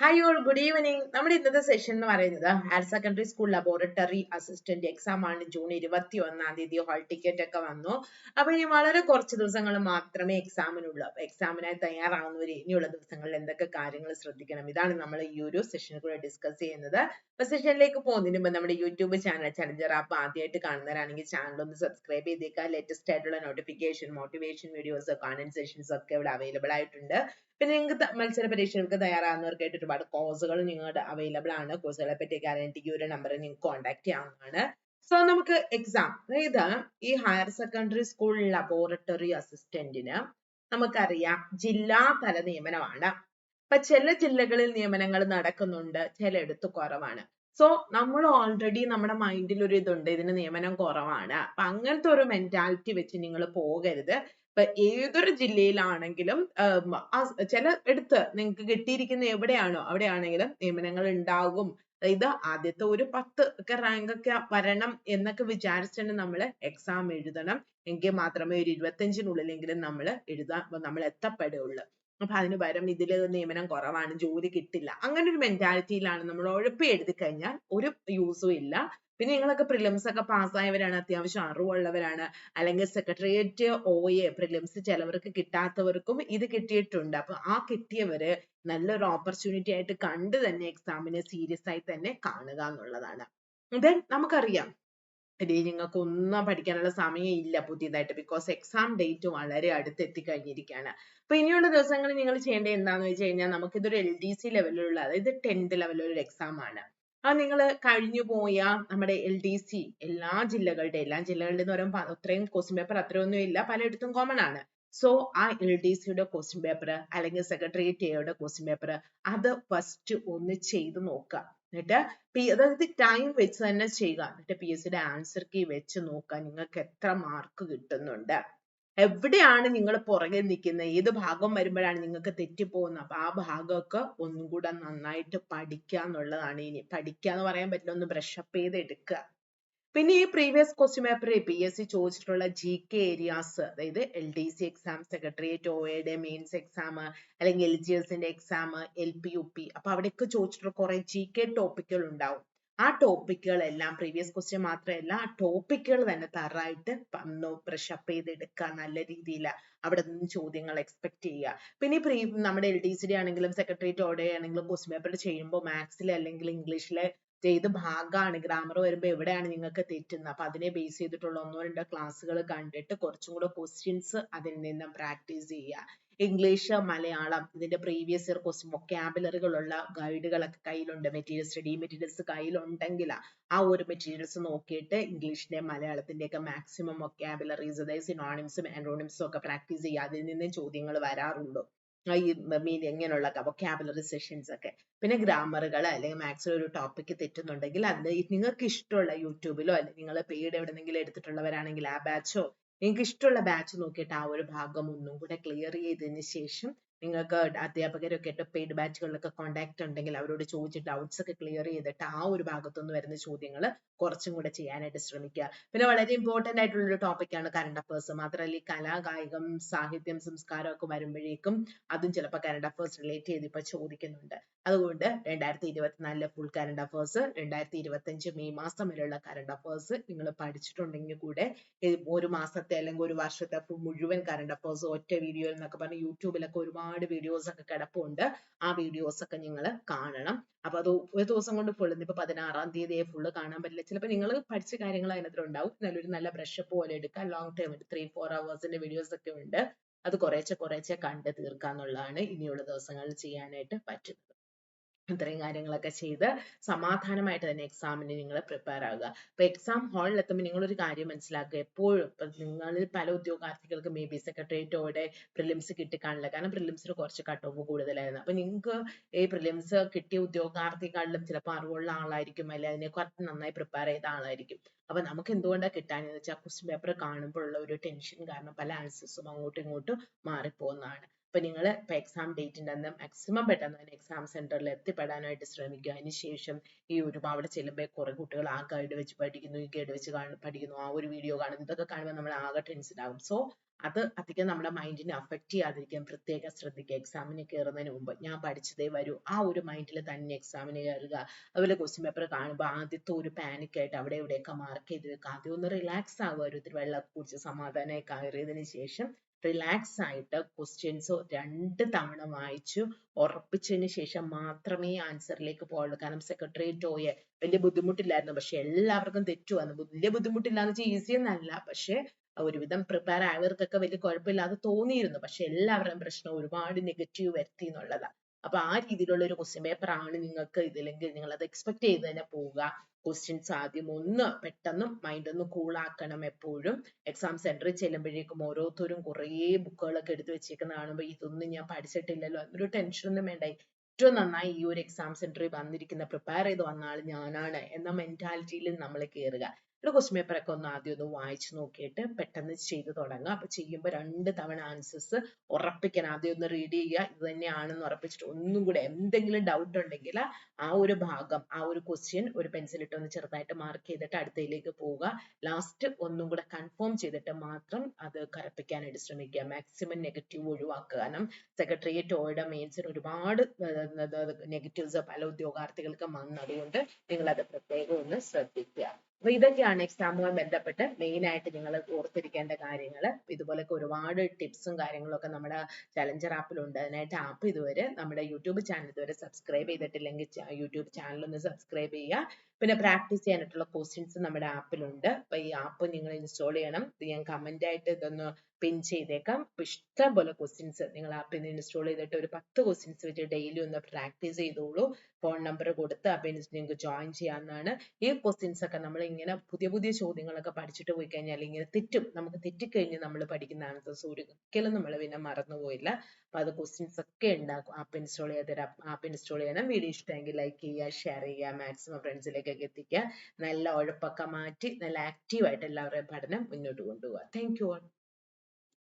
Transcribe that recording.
Hi all good evening നമ്മുടെ ഇന്നത്തെ session എന്ന് പറയുന്നത് higher secondary school laboratory assistant exam ആണ്. ജൂൺ ഇരുപത്തി ഒന്നാം തീയതി ഹോൾ ടിക്കറ്റ് ഒക്കെ വന്നു. അപ്പൊ ഇനി വളരെ കുറച്ച് ദിവസങ്ങൾ മാത്രമേ എക്സാമിനുള്ളൂ അപ്പൊ എക്സാമിനായി തയ്യാറാവുന്നവർ ഇനിയുള്ള ദിവസങ്ങളിൽ എന്തൊക്കെ കാര്യങ്ങൾ ശ്രദ്ധിക്കണം? ഇതാണ് നമ്മൾ ഈ ഒരു സെഷനിൽ കൂടെ ഡിസ്കസ് ചെയ്യുന്നത്. അപ്പൊ സെഷനിലേക്ക് പോകുന്നതിന് മുമ്പ് നമ്മുടെ യൂട്യൂബ് ചാനൽ ചലഞ്ചർ ആപ്പ് ആദ്യമായിട്ട് കാണുന്നവരാണെങ്കിൽ ചാനൽ ഒന്ന് സബ്സ്ക്രൈബ് ചെയ്തേക്കുക ലേറ്റസ്റ്റ് ആയിട്ടുള്ള notification motivation videos comment sessions ഒക്കെ ഇവിടെ അവൈലബിൾ ആയിട്ടുണ്ട്. പിന്നെ നിങ്ങൾക്ക് മത്സര പരീക്ഷകൾക്ക് തയ്യാറാകുന്നവർക്കായിട്ട് ഒരുപാട് കോഴ്സുകൾ നിങ്ങളുടെ അവൈലബിൾ ആണ്. കോഴ്സുകളെ പറ്റിയൊക്കെ അറിയാനായിട്ട് ഈ ഒരു നമ്പറിൽ നിങ്ങൾക്ക് കോൺടാക്ട് ചെയ്യാവുന്നതാണ്. സോ നമുക്ക് എക്സാം അതായത് ഈ ഹയർ സെക്കൻഡറി സ്കൂൾ ലബോറട്ടറി അസിസ്റ്റന്റിന് നമുക്കറിയാം ജില്ലാ തല നിയമനമാണ്. അപ്പൊ ചില ജില്ലകളിൽ നിയമനങ്ങൾ നടക്കുന്നുണ്ട്. ചിലയിടത്ത് കുറവാണ്. സോ നമ്മൾ ഓൾറെഡി നമ്മുടെ മൈൻഡിൽ ഒരു ഇതുണ്ട്. ഇതിന് നിയമനം കുറവാണ്. അപ്പൊ അങ്ങനത്തെ ഒരു മെന്റാലിറ്റി വെച്ച് നിങ്ങൾ പോകരുത്. ഇപ്പൊ ഏതൊരു ജില്ലയിലാണെങ്കിലും ചില എടുത്ത് നിങ്ങൾക്ക് കിട്ടിയിരിക്കുന്ന എവിടെയാണോ അവിടെയാണെങ്കിലും നിയമനങ്ങൾ ഉണ്ടാകും. ഇത് ആദ്യത്തെ ഒരു പത്ത് ഒക്കെ റാങ്ക് ഒക്കെ വരണം എന്നൊക്കെ വിചാരിച്ചിട്ട് നമ്മൾ എക്സാം എഴുതണം. എങ്കിൽ മാത്രമേ ഒരു ഇരുപത്തഞ്ചിനുള്ളിലെങ്കിലും നമ്മൾ എഴുതാൻ നമ്മൾ എത്തപ്പെടുകയുള്ളൂ അപ്പൊ അതിന് പകരം ഇതിൽ നിയമനം കുറവാണ് ജോലി കിട്ടില്ല. അങ്ങനെ ഒരു മെന്റാലിറ്റിയിലാണ് നമ്മൾ ഉഴപ്പി എഴുതി കഴിഞ്ഞാൽ ഒരു യൂസും ഇല്ല. പിന്നെ നിങ്ങളൊക്കെ പ്രിലിംസ് ഒക്കെ പാസ്സായവരാണ് അത്യാവശ്യം അറിവുള്ളവരാണ്. അല്ലെങ്കിൽ സെക്രട്ടേറിയറ്റ് ഒ എ പ്രിലിംസ് ചിലവർക്ക് കിട്ടാത്തവർക്കും ഇത് കിട്ടിയിട്ടുണ്ട്. അപ്പൊ ആ കിട്ടിയവര് നല്ലൊരു ഓപ്പർച്യൂണിറ്റി ആയിട്ട് കണ്ട് തന്നെ എക്സാമിനെ സീരിയസ് ആയി തന്നെ കാണുക എന്നുള്ളതാണ്. ദെൻ നമുക്കറിയാം ഇനി നിങ്ങൾക്ക് ഒന്നും പഠിക്കാനുള്ള സമയം ഇല്ല പുതിയതായിട്ട് ബിക്കോസ് എക്സാം ഡേറ്റ് വളരെ അടുത്ത് എത്തിക്കഴിഞ്ഞിരിക്കുകയാണ് അപ്പൊ ഇനിയുള്ള ദിവസങ്ങളിൽ നിങ്ങൾ ചെയ്യേണ്ടത് എന്താണെന്ന് വെച്ച് കഴിഞ്ഞാൽ നമുക്കിതൊരു എൽ ഡി സി ലെവലിലുള്ള അതായത് ടെൻത്ത് ലെവലിലുള്ള എക്സാം ആണ്. അത് നിങ്ങൾ കഴിഞ്ഞു പോയ നമ്മുടെ എൽ ഡി സി എല്ലാ ജില്ലകളുടെ എല്ലാ ജില്ലകളുടെ എന്ന് പറയുമ്പോൾ അത്രയും ക്വസ്റ്റ്യൻ പേപ്പർ അത്രയൊന്നും ഇല്ല പലയിടത്തും കോമൺ ആണ്. സോ ആ എൽ ഡി സിയുടെ ക്വസ്റ്റ്യൻ പേപ്പർ അല്ലെങ്കിൽ സെക്രട്ടേറിയറ്റ് എയുടെ ക്വസ്റ്റ്യൻ പേപ്പർ അത് ഫസ്റ്റ് ഒന്ന് ചെയ്ത് നോക്കുക. എന്നിട്ട് പി അതായത് ടൈം വെച്ച് തന്നെ ചെയ്യുക. എന്നിട്ട് പി എസ് സിയുടെ ആൻസർ കീ വെച്ച് നോക്കുക. നിങ്ങൾക്ക് എത്ര മാർക്ക് കിട്ടുന്നുണ്ട്. എവിടെയാണ് നിങ്ങൾ പുറകെ നിൽക്കുന്നത് ഏത് ഭാഗം വരുമ്പോഴാണ് നിങ്ങൾക്ക് തെറ്റിപ്പോകുന്നത് അപ്പൊ ആ ഭാഗമൊക്കെ ഒന്നും കൂടെ നന്നായിട്ട് പഠിക്കുക എന്നുള്ളതാണ് ഇനി. പഠിക്കുക എന്ന് പറയാൻ പറ്റില്ല. ഒന്ന് ബ്രഷ് അപ്പ് ചെയ്ത് എടുക്കുക പിന്നെ ഈ പ്രീവിയസ് ക്വസ്റ്റ്യൻ പേപ്പറിൽ പി എസ് സി ചോദിച്ചിട്ടുള്ള ജി കെ ഏരിയാസ് അതായത് L D C exam secretariat O എയുടെ മെയിൻസ് എക്സാം അല്ലെങ്കിൽ എൽ ജി എസിന്റെ exam L P U P അപ്പൊ അവിടെയൊക്കെ ചോദിച്ചിട്ടുള്ള കുറെ ജി കെ ടോപ്പിക്കുകൾ ഉണ്ടാവും. ആ ടോപ്പിക്കുകളെല്ലാം പ്രീവിയസ് ക്വസ്റ്റ്യൻ മാത്രമല്ല ആ ടോപ്പിക്കുകൾ തന്നെ തറായിട്ട് വന്നു ബ്രഷപ്പ് ചെയ്തെടുക്കുക നല്ല രീതിയിൽ അവിടെ നിന്ന് ചോദ്യങ്ങൾ എക്സ്പെക്ട് ചെയ്യുക. പിന്നെ പ്രീ നമ്മുടെ എൽ ഡി സി ഡി ആണെങ്കിലും സെക്രട്ടേറിയറ്റ് ഓടെ ആണെങ്കിലും ക്വസ്റ്റ്യൻ പേപ്പർ ചെയ്യുമ്പോൾ മാത്സിൽ അല്ലെങ്കിൽ ഇംഗ്ലീഷിലെ ഏത് ഭാഗമാണ് ഗ്രാമർ വരുമ്പോൾ എവിടെയാണ് നിങ്ങൾക്ക് തെറ്റുന്നത്? അപ്പൊ അതിനെ ബേസ് ചെയ്തിട്ടുള്ള ഒന്നോ രണ്ടോ ക്ലാസ്സുകൾ കണ്ടിട്ട് കുറച്ചും കൂടെ ക്വസ്റ്റ്യൻസ് അതിൽ നിന്നും പ്രാക്ടീസ് ചെയ്യുക. ഇംഗ്ലീഷ് മലയാളം ഇതിന്റെ പ്രീവിയസ് ഇയർ ക്വസ്റ്റ്യൻ വൊക്കാബുലറികളുള്ള ഗൈഡുകളൊക്കെ കയ്യിലുണ്ട്. മെറ്റീരിയൽ സ്റ്റഡി മെറ്റീരിയൽസ് കയ്യിലുണ്ടെങ്കിൽ ആ ഒരു മെറ്റീരിയൽസ് നോക്കിയിട്ട് ഇംഗ്ലീഷിന്റെ മലയാളത്തിന്റെ ഒക്കെ മാക്സിമം വൊക്കാബുലറീസ് അതായത് സിനോണിംസും ആൻഡ്രോണിംസും ഒക്കെ പ്രാക്ടീസ് ചെയ്യുക. അതിൽ നിന്നും ചോദ്യങ്ങൾ വരാറുണ്ട് ഈ മീൻ ഇങ്ങനെയുള്ള വൊക്കാബുലറി സെഷൻസ് ഒക്കെ. പിന്നെ ഗ്രാമറുകൾ അല്ലെങ്കിൽ മാത്സിൽ ഒരു ടോപ്പിക്ക് തെറ്റുന്നുണ്ടെങ്കിൽ അത് നിങ്ങൾക്ക് ഇഷ്ടമുള്ള യൂട്യൂബിലോ അല്ലെങ്കിൽ നിങ്ങൾ പെയ്ഡ് എവിടെന്നെങ്കിലും എടുത്തിട്ടുള്ളവരാണെങ്കിൽ ആ ബാച്ചോ നിങ്ങൾക്ക് ഇഷ്ടമുള്ള ബാച്ച് നോക്കിയിട്ട് ആ ഒരു ഭാഗം ഒന്നും കൂടെ ക്ലിയർ ചെയ്തതിന് ശേഷം നിങ്ങൾക്ക് അധ്യാപകരൊക്കെ ആയിട്ട് പെയ്ഡ് ബാച്ചുകളിലൊക്കെ കോണ്ടാക്ട് ഉണ്ടെങ്കിൽ അവരോട് ചോദിച്ച് ഡൗട്ട്സ് ഒക്കെ ക്ലിയർ ചെയ്തിട്ട് ആ ഒരു ഭാഗത്തുനിന്ന് വരുന്ന ചോദ്യങ്ങൾ കുറച്ചും കൂടെ ചെയ്യാനായിട്ട് ശ്രമിക്കുക. പിന്നെ വളരെ ഇമ്പോർട്ടന്റ് ആയിട്ടുള്ള ഒരു ടോപ്പിക്കാണ് കറണ്ട് അഫേഴ്സ് മാത്രമല്ല ഈ കലാ കായികം സാഹിത്യം സംസ്കാരം ഒക്കെ വരുമ്പോഴേക്കും അതും ചിലപ്പോൾ കറണ്ട് അഫേഴ്സ് റിലേറ്റ് ചെയ്ത് ഇപ്പൊ ചോദിക്കുന്നുണ്ട്. അതുകൊണ്ട് രണ്ടായിരത്തി ഇരുപത്തിനാലിലെ ഫുൾ കറണ്ട് അഫേഴ്സ് രണ്ടായിരത്തി ഇരുപത്തഞ്ച് മെയ് മാസം വരെയുള്ള കറണ്ട് അഫേഴ്സ് നിങ്ങൾ പഠിച്ചിട്ടുണ്ടെങ്കിൽ കൂടെ ഒരു മാസത്തെ അല്ലെങ്കിൽ ഒരു വർഷത്തെ മുഴുവൻ കറണ്ട് അഫേഴ്സ് ഒറ്റ വീഡിയോ എന്നൊക്കെ പറഞ്ഞ് യൂട്യൂബിലൊക്കെ ഒരുപാട് വീഡിയോസ് ഒക്കെ കിടപ്പുണ്ട്. ആ വീഡിയോസ് ഒക്കെ നിങ്ങൾ കാണണം. അപ്പൊ അത് ഒരു ദിവസം കൊണ്ട് ഫുൾ ഇന്നിപ്പോ പതിനാറാം തീയതി ഫുള്ള് കാണാൻ പറ്റില്ല. ചിലപ്പോൾ നിങ്ങൾ പഠിച്ച കാര്യങ്ങൾ അതിനകത്ത് ഉണ്ടാവും. നല്ലൊരു നല്ല ബ്രഷപ്പ് പോലെ എടുക്കാം ലോങ് ടൈം ത്രീ ഫോർ അവേഴ്സിന്റെ വീഡിയോസ് ഒക്കെ ഉണ്ട്. അത് കുറേശ്ശെ കുറേശ്ശെ കണ്ട് തീർക്കാന്നുള്ളതാണ് ഇനിയുള്ള ദിവസങ്ങളിൽ ചെയ്യാനായിട്ട് പറ്റുന്നത്. ഇത്രയും കാര്യങ്ങളൊക്കെ ചെയ്ത് സമാധാനമായിട്ട് തന്നെ എക്സാമിന് നിങ്ങൾ പ്രിപ്പയർ ആവുക. അപ്പൊ എക്സാം ഹാളിൽ എത്തുമ്പോൾ നിങ്ങൾ ഒരു കാര്യം മനസ്സിലാക്കുക. എപ്പോഴും ഇപ്പൊ നിങ്ങളിൽ പല ഉദ്യോഗാർത്ഥികൾക്ക് മേ ബി സെക്രട്ടേറിയറ്റോടെ പ്രിലിംസ് കിട്ടിക്കാണില്ല കാരണം പ്രിലിംസിന് കുറച്ച് കട്ട് ഓഫ് കൂടുതലായിരുന്നു. അപ്പൊ നിങ്ങൾക്ക് ഈ പ്രിലിംസ് കിട്ടിയ ഉദ്യോഗാർത്ഥികളിലും ചിലപ്പോൾ അറിവുള്ള ആളായിരിക്കും. അല്ലെ അതിനെ കുറച്ച് നന്നായി പ്രിപ്പയർ ചെയ്ത ആളായിരിക്കും. അപ്പൊ നമുക്ക് എന്തുകൊണ്ടാണ് കിട്ടാനെന്ന് വെച്ചാൽ ക്വസ്റ്റ്യൻ പേപ്പർ കാണുമ്പോഴുള്ള ഒരു ടെൻഷൻ കാരണം പല ആൻസേഴ്സും അങ്ങോട്ടും ഇങ്ങോട്ടും മാറിപ്പോകുന്നതാണ് അപ്പൊ നിങ്ങൾ ഇപ്പൊ എക്സാം ഡേറ്റിന്റെ അന്ന് മാക്സിമം പെട്ടെന്ന് തന്നെ എക്സാം സെന്ററിൽ എത്തിപ്പെടാനായിട്ട് ശ്രമിക്കുക അതിനുശേഷം ഈ ഒരു അവിടെ ചെല്ലുമ്പോൾ കുറേ കുട്ടികൾ ആ ഗൈഡ് വെച്ച് പഠിക്കുന്നു ഈ ഗൈഡ് വെച്ച് പഠിക്കുന്നു ആ ഒരു വീഡിയോ കാണുന്നു. ഇതൊക്കെ കാണുമ്പോൾ നമ്മൾ ആകെ ടെൻഷൻ സോ അത് അധികം നമ്മുടെ മൈൻഡിനെ അഫക്റ്റ് ചെയ്യാതിരിക്കാൻ പ്രത്യേകം ശ്രദ്ധിക്കുക എക്സാമിന് കയറുന്നതിന് മുമ്പ് ഞാൻ പഠിച്ചതേ വരൂ. ആ ഒരു മൈൻഡിൽ തന്നെ എക്സാമിന് കയറുക അതുപോലെ ക്വസ്റ്റ്യൻ പേപ്പർ കാണുമ്പോൾ ആദ്യത്തെ ഒരു പാനിക് ആയിട്ട് അവിടെ ഇവിടെയൊക്കെ മാർക്ക് ചെയ്ത് വെക്കുക ആദ്യം ഒന്ന് റിലാക്സ് ആവുക. ഒരു വെള്ളം കുടിച്ച് സമാധാനമായി കയറിയതിന് ശേഷം റിലാക്സ് ആയിട്ട് ക്വസ്റ്റ്യൻസ് രണ്ട് തവണ വായിച്ചു. ഉറപ്പിച്ചതിന് ശേഷം മാത്രമേ ആൻസറിലേക്ക് പോകുള്ളൂ കാരണം സെക്രട്ടേറിയറ്റ് പോയ വലിയ ബുദ്ധിമുട്ടില്ലായിരുന്നു. പക്ഷെ എല്ലാവർക്കും തെറ്റു വന്നു. വലിയ ബുദ്ധിമുട്ടില്ലാന്ന് വെച്ചാൽ ഈസി എന്നല്ല. പക്ഷെ ഒരുവിധം പ്രിപ്പയർ ആയവർക്കൊക്കെ വലിയ കുഴപ്പമില്ലാതെ തോന്നിയിരുന്നു. പക്ഷെ എല്ലാവരുടെയും പ്രശ്നം ഒരുപാട് നെഗറ്റീവ് വരുത്തി എന്നുള്ളതാണ്. അപ്പൊ ആ രീതിയിലുള്ള ഒരു ക്വസ്റ്റ്യൻ പേപ്പർ ആണ് നിങ്ങൾക്ക് ഇതിലെങ്കിൽ നിങ്ങൾ അത് എക്സ്പെക്ട് ചെയ്ത് തന്നെ പോവുക. ക്വസ്റ്റ്യൻസ് ആദ്യം ഒന്ന്. പെട്ടെന്ന് മൈൻഡ് ഒന്ന് കൂൾ ആക്കണം എപ്പോഴും. എക്സാം സെന്ററിൽ ചെല്ലുമ്പോഴേക്കും ഓരോരുത്തരും കുറേ ബുക്കുകളൊക്കെ എടുത്ത് വെച്ചേക്കുന്ന കാണുമ്പോൾ ഇതൊന്നും ഞാൻ പഠിച്ചിട്ടില്ലല്ലോ. എന്നൊരു ടെൻഷനൊന്നും വേണ്ട. ഏറ്റവും നന്നായി ഈ ഒരു എക്സാം സെന്ററിൽ വന്നിരിക്കുന്ന പ്രിപ്പയർ ചെയ്ത് വന്ന ആൾ ഞാനാണ്. എന്ന മെന്റാലിറ്റിയിൽ നമ്മൾ കയറുക ഒരു ക്വസ്റ്റ്യൻ പേപ്പർ ഒക്കെ ഒന്ന് ആദ്യം ഒന്ന് വായിച്ചു നോക്കിയിട്ട് പെട്ടെന്ന് ചെയ്തു തുടങ്ങുക അപ്പൊ ചെയ്യുമ്പോൾ രണ്ട് തവണ ആൻസേഴ്സ് ഉറപ്പിക്കണം. ആദ്യം ഒന്ന് റീഡ് ചെയ്യുക. ഇത് തന്നെയാണെന്ന് ഉറപ്പിച്ചിട്ട് ഒന്നും കൂടെ എന്തെങ്കിലും ഡൗട്ട് ഉണ്ടെങ്കിൽ ആ ഒരു ഭാഗം ആ ഒരു ക്വസ്റ്റ്യൻ ഒരു പെൻസിൽ ഇട്ട് ഒന്ന് ചെറുതായിട്ട് മാർക്ക് ചെയ്തിട്ട് അടുത്തയിലേക്ക് പോവുക. ലാസ്റ്റ് ഒന്നും കൂടെ കൺഫേം ചെയ്തിട്ട് മാത്രം അത് കറപ്പിക്കാനായിട്ട് ശ്രമിക്കുക. മാക്സിമം നെഗറ്റീവ് ഒഴിവാക്കുക. കാരണം സെക്രട്ടേറിയറ്റ് ഓയുടെ മെയിൻസിന് ഒരുപാട് നെഗറ്റീവ്സ് പല ഉദ്യോഗാർത്ഥികൾക്കും വന്നതുകൊണ്ട് നിങ്ങൾ അത് പ്രത്യേകം ഒന്ന് ശ്രദ്ധിക്കുക. അപ്പൊ ഇതൊക്കെയാണ് എക്സാമുമായി ബന്ധപ്പെട്ട് മെയിൻ ആയിട്ട് നിങ്ങൾ ഓർത്തിരിക്കേണ്ട കാര്യങ്ങൾ ഇതുപോലൊക്കെ ഒരുപാട് ടിപ്സും കാര്യങ്ങളും ഒക്കെ നമ്മുടെ ചലഞ്ചർ ആപ്പിലുണ്ട് അതിനായിട്ട് ആപ്പ് ഇതുവരെ നമ്മുടെ യൂട്യൂബ് ചാനൽ ഇതുവരെ സബ്സ്ക്രൈബ് ചെയ്തിട്ടില്ലെങ്കിൽ യൂട്യൂബ് ചാനൽ ഒന്ന് സബ്സ്ക്രൈബ് ചെയ്യുക. പിന്നെ പ്രാക്ടീസ് ചെയ്യാനായിട്ടുള്ള ക്വസ്റ്റ്യൻസ് നമ്മുടെ ആപ്പിലുണ്ട് അപ്പൊ ഈ ആപ്പ് നിങ്ങൾ ഇൻസ്റ്റാൾ ചെയ്യണം. ഞാൻ കമന്റ് ആയിട്ട് ഇതൊന്ന് പിൻ ചെയ്തേക്കാം. അപ്പൊ ഇഷ്ടം പോലെ ക്വസ്റ്റ്യൻസ് നിങ്ങൾ നിന്ന് ഇൻസ്റ്റാൾ ചെയ്തിട്ട് ഒരു പത്ത് ക്വസ്റ്റ്യൻസ് വെച്ച് ഡെയിലി ഒന്ന് പ്രാക്ടീസ് ചെയ്തോളൂ. ഫോൺ നമ്പർ കൊടുത്ത് ആപ്പിൽ നിങ്ങൾക്ക് ജോയിൻ ചെയ്യാവുന്നതാണ്. ഈ ക്വസ്റ്റ്യൻസ് ഒക്കെ നമ്മൾ ഇങ്ങനെ പുതിയ പുതിയ ചോദ്യങ്ങളൊക്കെ പഠിച്ചിട്ട് പോയി കഴിഞ്ഞാൽ ഇങ്ങനെ തെറ്റും നമുക്ക് തെറ്റിക്കഴിഞ്ഞ് നമ്മൾ പഠിക്കുന്ന ആൻസേഴ്സ് ഒരിക്കലും നമ്മൾ പിന്നെ മറന്നുപോയില്ല അപ്പൊ അത് ക്വസ്റ്റ്യൻസ് ഒക്കെ ഉണ്ടാക്കും. ആപ്പ് ഇൻസ്റ്റാൾ ചെയ്തൊരു ആപ്പ് ഇൻസ്റ്റാൾ ചെയ്യണം. വീഡിയോ ഇഷ്ടമെങ്കിൽ ലൈക്ക് ചെയ്യുക ഷെയർ ചെയ്യുക മാക്സിമം ഫ്രണ്ട്സിലേക്കൊക്കെ എത്തിക്കുക. നല്ല ഉഴപ്പൊക്കെ മാറ്റി നല്ല ആക്റ്റീവായിട്ട് എല്ലാവരുടെയും പഠനം മുന്നോട്ട് കൊണ്ടുപോകുക താങ്ക് യു